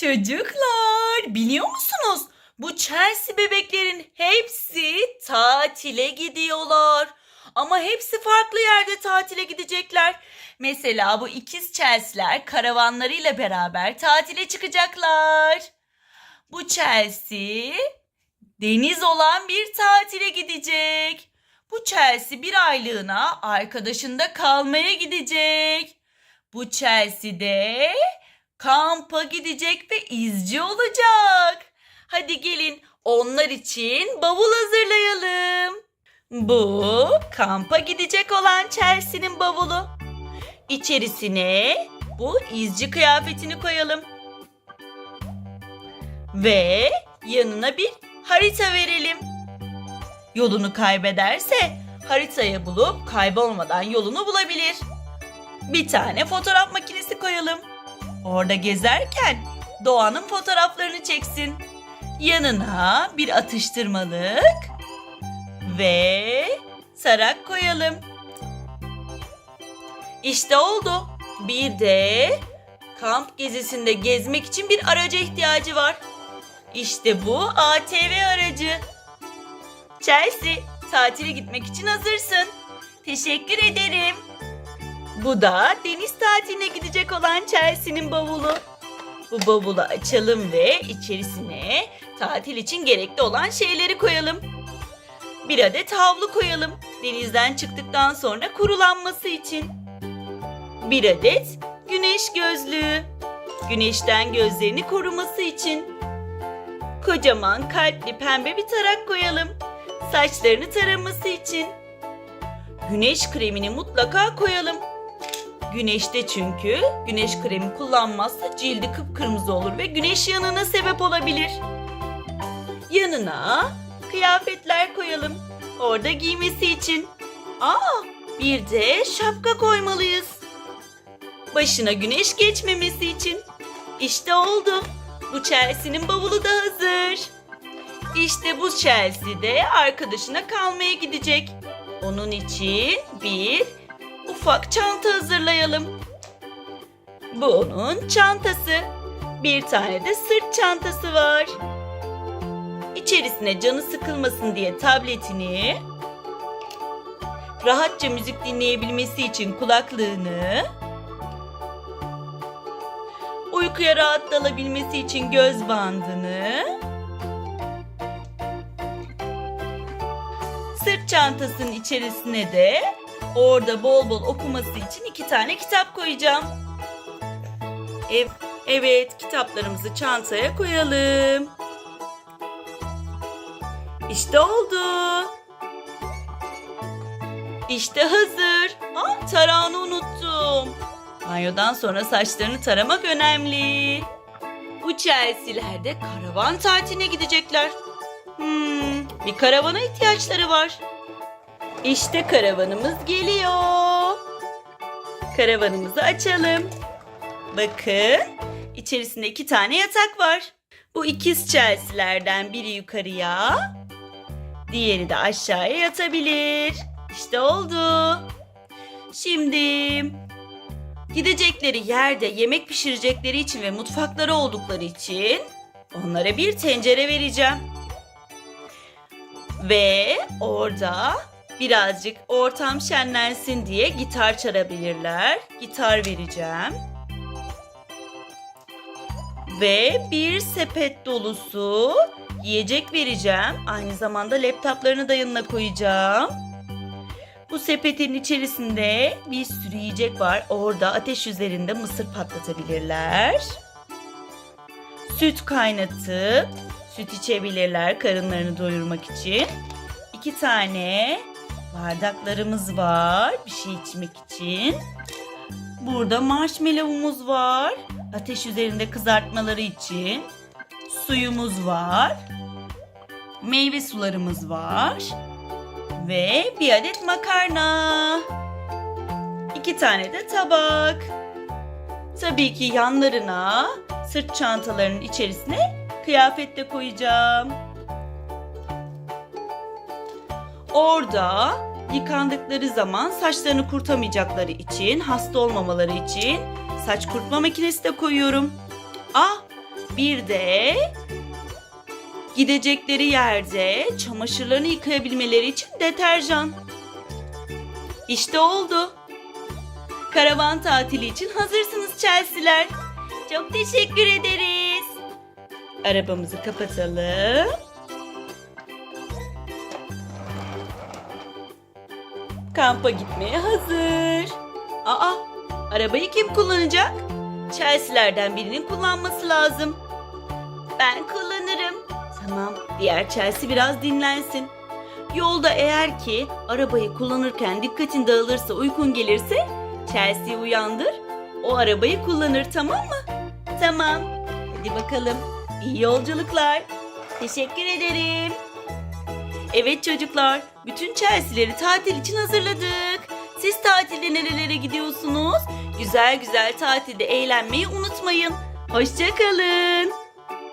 Çocuklar biliyor musunuz? Bu Chelsea bebeklerin hepsi tatile gidiyorlar. Ama hepsi farklı yerde tatile gidecekler. Mesela bu ikiz Chelsea'ler karavanlarıyla beraber tatile çıkacaklar. Bu Chelsea deniz olan bir tatile gidecek. Bu Chelsea bir aylığına arkadaşında kalmaya gidecek. Bu Chelsea de kampa gidecek ve izci olacak. Hadi gelin onlar için bavul hazırlayalım. Bu kampa gidecek olan Chelsea'nin bavulu. İçerisine bu izci kıyafetini koyalım. Ve yanına bir harita verelim. Yolunu kaybederse haritayı bulup kaybolmadan yolunu bulabilir. Bir tane fotoğraf makinesi koyalım. Orada gezerken doğanın fotoğraflarını çeksin. Yanına bir atıştırmalık ve sarak koyalım. İşte oldu. Bir de kamp gezisinde gezmek için bir araca ihtiyacı var. İşte bu ATV aracı. Chelsea, tatile gitmek için hazırsın. Teşekkür ederim. Bu da deniz tatiline gidecek olan Chelsea'nin bavulu. Bu bavulu açalım ve içerisine tatil için gerekli olan şeyleri koyalım. Bir adet havlu koyalım. Denizden çıktıktan sonra kurulanması için. Bir adet güneş gözlüğü. Güneşten gözlerini koruması için. Kocaman kalpli pembe bir tarak koyalım. Saçlarını taraması için. Güneş kremini mutlaka koyalım. Güneşte çünkü güneş kremi kullanmazsa cildi kıpkırmızı olur ve güneş yanına sebep olabilir. Yanına kıyafetler koyalım. Orada giymesi için. Aa, bir de şapka koymalıyız. Başına güneş geçmemesi için. İşte oldu. Bu Chelsea'nin bavulu da hazır. İşte bu Chelsea de arkadaşına kalmaya gidecek. Onun için bir ufak çanta hazırlayalım. Bu onun çantası. Bir tane de sırt çantası var. İçerisine canı sıkılmasın diye tabletini, rahatça müzik dinleyebilmesi için kulaklığını, uykuya rahat dalabilmesi için göz bandını, sırt çantasının içerisine de orada bol bol okuması için iki tane kitap koyacağım. Ev, evet kitaplarımızı çantaya koyalım. İşte oldu. İşte hazır. Aa, tarağını unuttum. Banyodan sonra saçlarını taramak önemli. Bu Chelsea'ler de karavan tatiline gidecekler. Hmm, bir karavana ihtiyaçları var. İşte karavanımız geliyor. Karavanımızı açalım. Bakın, içerisinde iki tane yatak var. Bu ikiz Chelsea'lerden biri yukarıya, diğeri de aşağıya yatabilir. İşte oldu. Şimdi gidecekleri yerde yemek pişirecekleri için ve mutfakları oldukları için onlara bir tencere vereceğim. Ve orada birazcık ortam şenlensin diye gitar çalabilirler. Gitar vereceğim. Ve bir sepet dolusu yiyecek vereceğim. Aynı zamanda laptoplarını da yanına koyacağım. Bu sepetin içerisinde bir sürü yiyecek var. Orada ateş üzerinde mısır patlatabilirler. Süt kaynatıp süt içebilirler karınlarını doyurmak için. İki tane bardaklarımız var bir şey içmek için. Burada marshmallow'umuz var. Ateş üzerinde kızartmaları için. Suyumuz var. Meyve sularımız var. Ve bir adet makarna. İki tane de tabak. Tabii ki yanlarına sırt çantalarının içerisine kıyafet de koyacağım. Orada yıkandıkları zaman saçlarını kurtamayacakları için, hasta olmamaları için saç kurutma makinesi de koyuyorum. Ah, Bir de gidecekleri yerde çamaşırlarını yıkayabilmeleri için deterjan. İşte oldu. Karavan tatili için hazırsınız Chelsea'ler. Çok teşekkür ederiz. Arabamızı kapatalım. Kampa gitmeye hazır. Aa, arabayı kim kullanacak? Chelsea'lerden birinin kullanması lazım. Ben kullanırım. Tamam, diğer Chelsea biraz dinlensin. Yolda eğer ki arabayı kullanırken dikkatin dağılırsa, uykun gelirse Chelsea'yi uyandır. O arabayı kullanır tamam mı? Tamam. Hadi bakalım. İyi yolculuklar. Teşekkür ederim. Evet çocuklar, bütün Chelsea'leri tatil için hazırladık. Siz tatilde nerelere gidiyorsunuz? Güzel güzel tatilde eğlenmeyi unutmayın. Hoşçakalın.